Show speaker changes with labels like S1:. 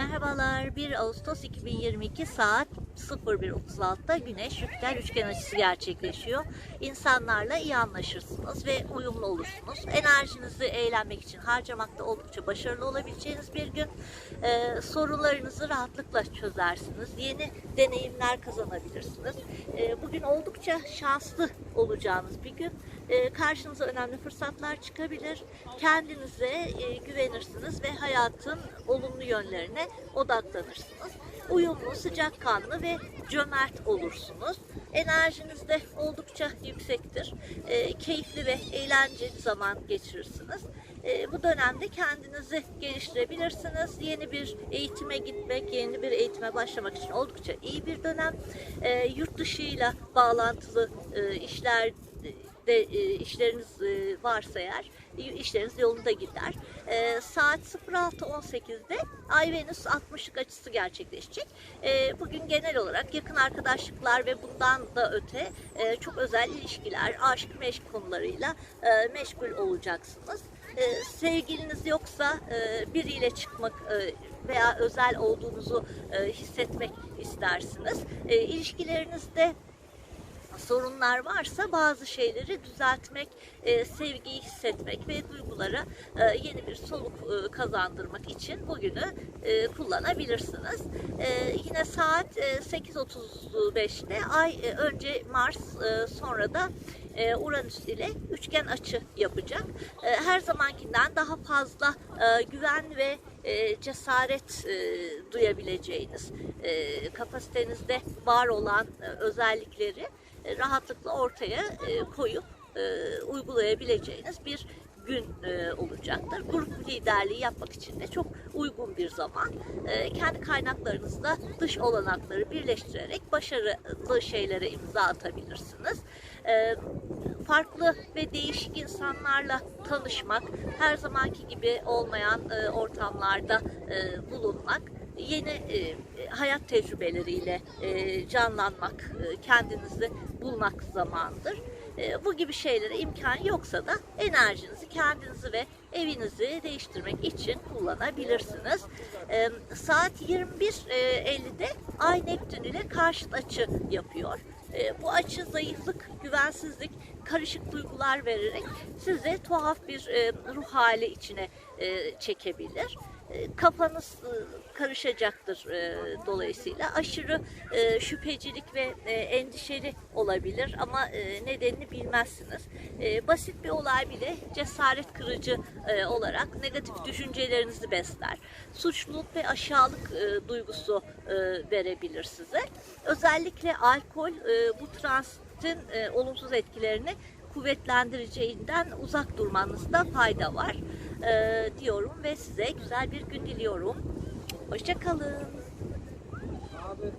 S1: Ajá. Merhabalar. 1 Ağustos 2022 saat 01.36'da Güneş Jüpiter üçgen açısı gerçekleşiyor. İnsanlarla iyi anlaşırsınız ve uyumlu olursunuz. Enerjinizi eğlenmek için harcamakta oldukça başarılı olabileceğiniz bir gün. Ee, sorunlarınızı rahatlıkla çözersiniz. Yeni deneyimler kazanabilirsiniz. Ee, bugün oldukça şanslı olacağınız bir gün. Ee, karşınıza önemli fırsatlar çıkabilir. Kendinize e, güvenirsiniz ve hayatın olumlu yönlerine odaklanırsınız. Uyumlu, sıcakkanlı ve cömert olursunuz. Enerjiniz de oldukça yüksektir. Ee, keyifli ve eğlenceli zaman geçirirsiniz. Ee, bu dönemde kendinizi geliştirebilirsiniz. Yeni bir eğitime gitmek, yeni bir eğitime başlamak için oldukça iyi bir dönem. Ee, yurt dışıyla bağlantılı e, işler de e, işleriniz e, varsa eğer işleriniz yolunda gider. E, saat 06.18'de Ay Venüs 60'lık açısı gerçekleşecek. E, bugün genel olarak yakın arkadaşlıklar ve bundan da öte e, çok özel ilişkiler, aşk meşk konularıyla e, meşgul olacaksınız. E, sevgiliniz yoksa e, biriyle çıkmak e, veya özel olduğunuzu e, hissetmek istersiniz. E, ilişkilerinizde sorunlar varsa bazı şeyleri düzeltmek, e, sevgiyi hissetmek ve duygulara e, yeni bir soluk e, kazandırmak için bugünü e, kullanabilirsiniz. E, yine saat e, 8.35'te Ay e, önce Mars e, sonra da e, Uranüs ile üçgen açı yapacak. E, her zamankinden daha fazla e, güven ve e, cesaret duyabileceğiniz kapasitenizde var olan özellikleri rahatlıkla ortaya koyup uygulayabileceğiniz bir gün e, olacaktır. Grup liderliği yapmak için de çok uygun bir zaman. E, kendi kaynaklarınızla dış olanakları birleştirerek başarılı şeylere imza atabilirsiniz. E, farklı ve değişik insanlarla tanışmak, her zamanki gibi olmayan e, ortamlarda e, bulunmak, yeni e, hayat tecrübeleriyle e, canlanmak, e, kendinizi bulmak zamandır. E, bu gibi şeylere imkan yoksa da enerjinizi, kendinizi ve evinizi değiştirmek için kullanabilirsiniz. E, saat 21.50'de Ay Neptün ile karşıt açı yapıyor. E, bu açı zayıflık, güvensizlik, karışık duygular vererek size tuhaf bir e, ruh hali içine e, çekebilir. E, kafanız e, karışacaktır e, dolayısıyla. Aşırı şüphecilik ve endişeli olabilir ama nedenini bilmezsiniz. Basit bir olay bile cesaret kırıcı olarak negatif düşüncelerinizi besler. Suçluluk ve aşağılık duygusu verebilir size. Özellikle alkol bu transitin olumsuz etkilerini kuvvetlendireceğinden uzak durmanızda fayda var e, diyorum ve size güzel bir gün diliyorum. Hoşçakalın.